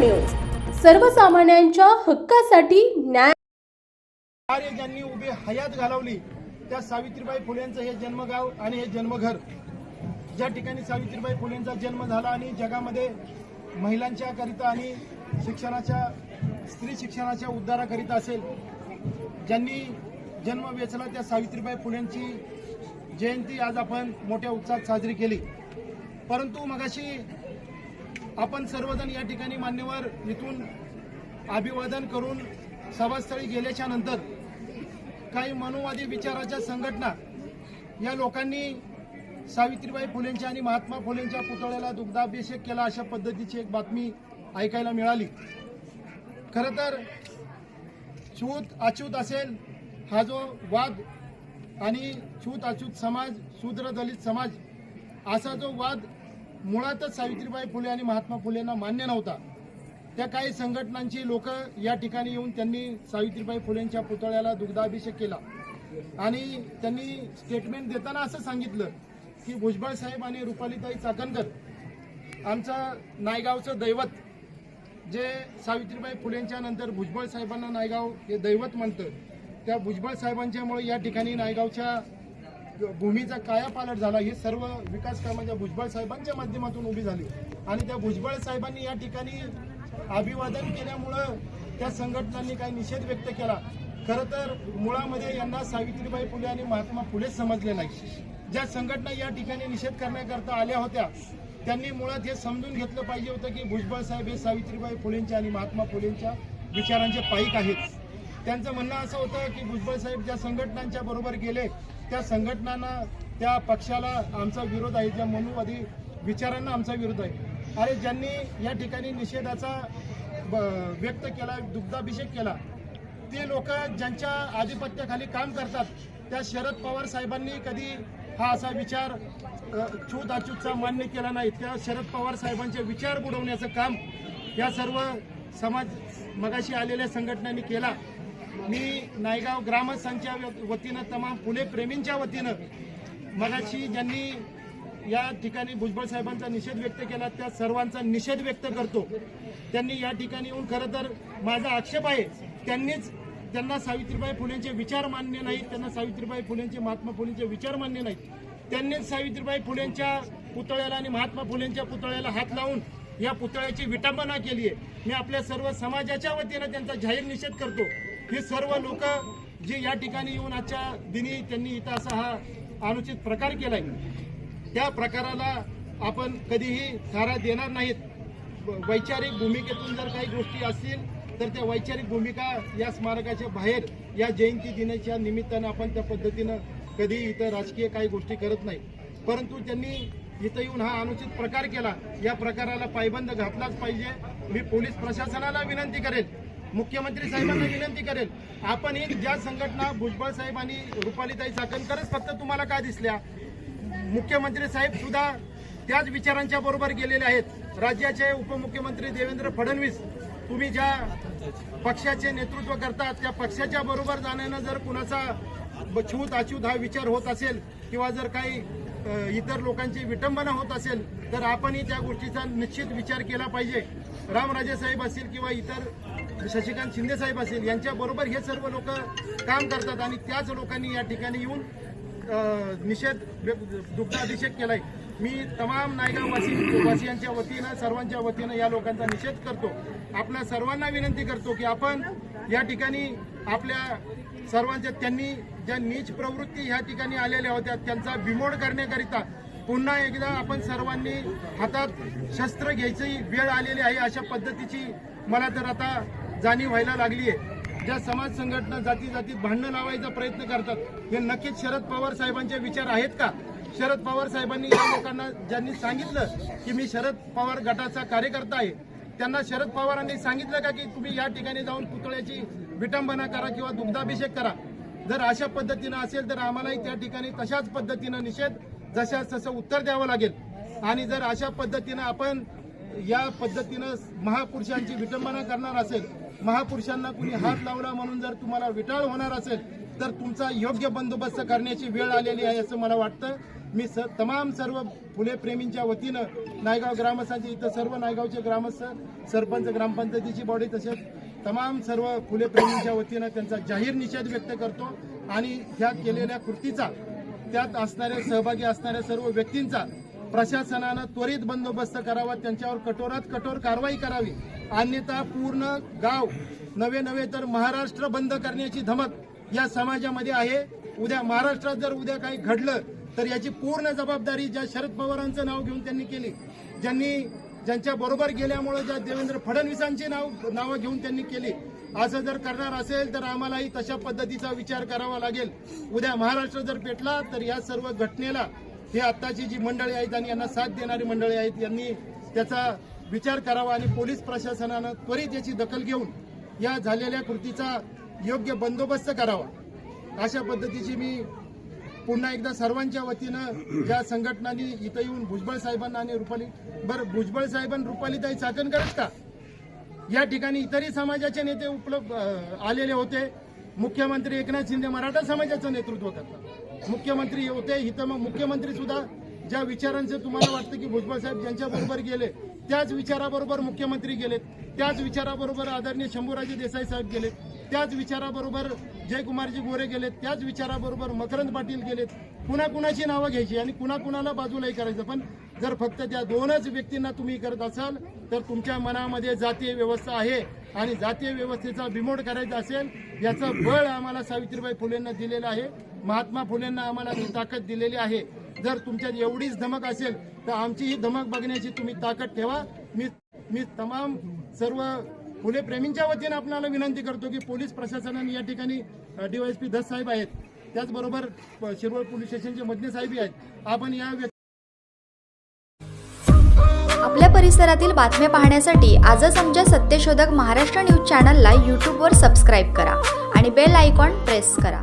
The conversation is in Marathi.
न्यूज. सर्वसामान्यांच्या हक्कासाठी न्याय कार्य ज्यांनी उभी हयात घालवली त्या सावित्रीबाई फुलेंचं हे जन्मगाव आणि हे जन्मघर. ज्या ठिकाणी सावित्रीबाई फुलेंचा जन्म झाला आणि जगामध्ये महिलांच्या करिता आणि शिक्षणाच्या स्त्री शिक्षणाच्या उद्धाराकरिता असेल ज्यांनी जन्म वेचला त्या सावित्रीबाई फुलेंची जयंती आज आपण मोठ्या उत्साहात साजरी केली. परंतु मगाशी आपण सर्वजण या ठिकाणी मान्यवर इथून अभिवादन करून सभास्थळी गेल्याच्यानंतर काही मनोवादी विचाराच्या संघटना या लोकांनी सावित्रीबाई फुलेंच्या आणि महात्मा फुलेंच्या पुतळ्याला दुग्धाभिषेक केला अशा पद्धतीची एक बातमी ऐकायला मिळाली. खरं तर छूत अछूत असेल हा जो वाद आणि छूत अछूत समाज शूद्र दलित समाज असा जो वाद मुळातच सावित्रीबाई फुले आणि महात्मा फुलेंना मान्य नव्हता. त्या काही संघटनांची लोक या ठिकाणी येऊन त्यांनी सावित्रीबाई फुलेंच्या पुतळ्याला दुग्धाभिषेक केला. आणि त्यांनी स्टेटमेंट देताना असं सांगितलं की भुजबळ साहेब आणि रुपालीताई चाकणकर आमचं नायगावचं दैवत जे सावित्रीबाई फुलेंच्या नंतर भुजबळ साहेबांना नायगाव हे दैवत म्हणतं त्या भुजबळ साहेबांच्यामुळे या ठिकाणी नायगावच्या भूमीचा कायापालट झाला हे सर्व विकास कामाच्या भुजबळ साहेबांच्या माध्यमातून उभी झाली. आणि त्या भुजबळ साहेबांनी या ठिकाणी अभिवादन केल्यामुळं त्या संघटनांनी काही निषेध व्यक्त केला. खरं तर मुळामध्ये यांना सावित्रीबाई फुले आणि महात्मा फुलेच समजले नाही ज्या संघटना या ठिकाणी निषेध करण्याकरता आल्या होत्या त्यांनी मुळात हे समजून घेतलं पाहिजे होतं की भुजबळ साहेब हे सावित्रीबाई फुलेंच्या आणि महात्मा फुलेंच्या विचारांचे पाईक आहेत. त्यांचं म्हणणं असं होतं की भुजबळ साहेब ज्या संघटनांच्या बरोबर गेले त्या संघटनांना त्या पक्षाला आमचा विरोध आहे ज्या मनुवादी विचारांना आमचा विरोध आहे. अरे ज्यांनी या ठिकाणी निषेधाचा ब- व्यक्त केला दुग्धाभिषेक केला ते लोक ज्यांच्या आधिपत्याखाली काम करतात त्या शरद पवार साहेबांनी कधी हा असा विचार छूत अचूतचा मान्य केला नाही. त्या शरद पवार साहेबांचे विचार बुडवण्याचं काम या सर्व समाज मगाशी आलेल्या संघटनांनी केला. मी नायगाव ग्रामस्थांच्या वतीनं तमाम फुले प्रेमींच्या वतीनं मगाशी ज्यांनी या ठिकाणी भुजबळ साहेबांचा निषेध व्यक्त केला त्या सर्वांचा निषेध व्यक्त करतो. त्यांनी या ठिकाणी येऊन खरं तर माझा आक्षेप आहे त्यांनीच त्यांना सावित्रीबाई फुलेंचे विचार मान्य नाहीत त्यांना सावित्रीबाई फुलेंचे महात्मा फुलेंचे विचार मान्य नाहीत. त्यांनीच सावित्रीबाई फुलेंच्या पुतळ्याला आणि महात्मा फुलेंच्या पुतळ्याला हात लावून या पुतळ्याची विटंबना केली आहे. मी आपल्या सर्व समाजाच्या वतीनं त्यांचा जाहीर निषेध करतो. हे सर्व लोक जे या ठिकाणी येऊन आजच्या दिनी त्यांनी इथं असा हा अनुचित प्रकार केलाय. त्या प्रकाराला आपण कधीही थारा देणार नाहीत. वैचारिक भूमिकेतून जर काही गोष्टी असतील तर त्या वैचारिक भूमिका या स्मारकाच्या बाहेर या जयंती दिनाच्या निमित्तानं आपण त्या पद्धतीनं कधी इथं राजकीय काही गोष्टी करत नाही. परंतु त्यांनी इथं येऊन हा अनुचित प्रकार केला. या प्रकाराला पायबंद घातलाच पाहिजे. मी पोलीस प्रशासनाला विनंती करेल मुख्यमंत्री साहेबांना विनंती करेल. आपण एक ज्या संघटना भुजबळ साहेब आणि रुपालीताई चाकणकरच फक्त तुम्हाला का दिसल्या? मुख्यमंत्री साहेब सुद्धा त्याच विचारांच्या बरोबर गेलेले आहेत. राज्याचे उपमुख्यमंत्री देवेंद्र फडणवीस तुम्ही ज्या पक्षाचे नेतृत्व करतात त्या पक्षाच्या बरोबर जाण्यानं जर कुणाचा छूत अछूत हा विचार होत असेल किंवा जर काही इतर लोकांची विटंबना होत असेल तर आपणही त्या गोष्टीचा निश्चित विचार केला पाहिजे. रामराजे साहेब असतील किंवा इतर शशिकांत शिंदे साहेब यांच्याबरोबर हे सर्व लोक काम करतात आणि त्याच लोकांनी या ठिकाणी येऊन निषेध दुग्धाभिषेक केलाय. मी तमाम नायगाववासी वासियांच्या वतीनं सर्वांच्या वतीनं या लोकांचा निषेध करतो. आपल्या सर्वांना विनंती करतो की आपण या ठिकाणी आपल्या सर्वांच्या त्यांनी ज्या नीच प्रवृत्ती ह्या ठिकाणी आलेल्या होत्या त्यांचा बिमोड करण्याकरिता पुन्हा एकदा आपण सर्वांनी हातात शस्त्र घ्यायची वेळ आलेली आहे अशा पद्धतीची मला तर आता जाणीव व्हायला लागली आहे. ज्या समाज संघटना जाती जातीत भांडणं लावायचा प्रयत्न करतात हे नक्कीच शरद पवार साहेबांचे विचार आहेत का? शरद पवार साहेबांनी या लोकांना ज्यांनी सांगितलं की मी शरद पवार गटाचा कार्यकर्ता आहे त्यांना शरद पवारांनी सांगितलं का की तुम्ही या ठिकाणी जाऊन पुतळ्याची विटंबना करा किंवा दुग्धाभिषेक करा? जर अशा पद्धतीनं असेल तर आम्हालाही त्या ठिकाणी तशाच पद्धतीनं निषेध जशाच तसं उत्तर द्यावं लागेल. आणि जर अशा पद्धतीनं आपण या पद्धतीनं महापुरुषांची विटंबना करणार असेल महापुरुषांना कुणी हात लावला म्हणून जर तुम्हाला विटाळ होणार असेल तर तुमचा योग्य बंदोबस्त करण्याची वेळ आलेली आहे असं मला वाटतं. मी स तमाम सर्व फुले प्रेमींच्या वतीनं नायगाव ग्रामस्थांचे इथं सर्व नायगावचे ग्रामस्थ सरपंच ग्रामपंचायतीची बॉडी तसेच तमाम सर्व फुले प्रेमींच्या वतीनं त्यांचा जाहीर निषेध व्यक्त करतो आणि ह्या केलेल्या कृतीचा त्यात असणाऱ्या सहभागी असणाऱ्या सर्व व्यक्तींचा प्रशासनानं त्वरित बंदोबस्त करावा त्यांच्यावर कठोरात कठोर कारवाई करावी. अन्यथा पूर्ण गाव नवे नवे तर महाराष्ट्र बंद करण्याची धमक या समाजामध्ये आहे. उद्या महाराष्ट्रात जर उद्या काही घडलं तर याची पूर्ण जबाबदारी ज्या शरद पवारांचं नाव घेऊन त्यांनी केली. ज्यांनी ज्यांच्या बरोबर गेल्यामुळे ज्या देवेंद्र फडणवीसांची नाव नावं घेऊन त्यांनी केली. असं जर करणार असेल तर आम्हालाही तशा पद्धतीचा विचार करावा लागेल. उद्या महाराष्ट्र जर पेटला तर या सर्व घटनेला हे आत्ताची जी मंडळी आहेत आणि यांना साथ देणारी मंडळी आहेत यांनी त्याचा विचार करावा आणि पोलीस प्रशासनानं त्वरित याची दखल घेऊन या झालेल्या कृतीचा योग्य बंदोबस्त करावा. अशा पद्धतीची मी पुन्हा एकदा सर्वांच्या वतीनं ज्या संघटनांनी इथं येऊन भुजबळ साहेबांना आणि रुपाली बरं भुजबळ साहेबांनी रुपालीताई चाकणकरच का? या ठिकाणी इतरही समाजाचे नेते उपलब्ध आलेले होते. मुख्यमंत्री एकनाथ शिंदे मराठा समाजाचं नेतृत्व करतात. मुख्यमंत्री होते इथं मग मुख्यमंत्री सुद्धा ज्या विचारांचं तुम्हाला वाटतं की भुजबळ साहेब ज्यांच्याबरोबर गेले त्याच विचाराबरोबर मुख्यमंत्री गेलेत. त्याच विचाराबरोबर आदरणीय शंभूराजे देसाई साहेब गेलेत. त्याच विचाराबरोबर जयकुमारजी गोरे गेलेत. त्याच विचाराबरोबर मकरंद पाटील गेलेत. कुणा कुणाची नावं घ्यायची आणि कुणा कुणाला बाजूलाही करायचं. पण जर फक्त त्या दोनच व्यक्तींना तुम्ही करत असाल तर तुमच्या मनामध्ये जातीय व्यवस्था आहे आणि जातीय व्यवस्थेचा बिमोड करायचा असेल याचं बळ आम्हाला सावित्रीबाई फुलेंना दिलेलं आहे. महात्मा फुलेंना आम्हाला ही ताकद दिलेली आहे. जर तुमच्यात एवढीच धमक असेल तर आमची ही धमक बघण्याची तुम्ही ताकद ठेवा. मी मी तमाम सर्व फुले प्रेमींच्या वतीने आपल्याला विनंती करतो की पोलीस प्रशासनाने या ठिकाणी डीवायएसपी दस साहेब आहेत. त्याचबरोबर शिरवळ पोलीस स्टेशनचे मधले साहेबही आहेत. आपण या व्यक्ती आपल्या परिसरातील बातम्या पाहण्यासाठी आजच आमच्या सत्यशोधक महाराष्ट्र न्यूज चॅनलला यूट्यूबवर सबस्क्राईब करा आणि बेल आयकॉन प्रेस करा.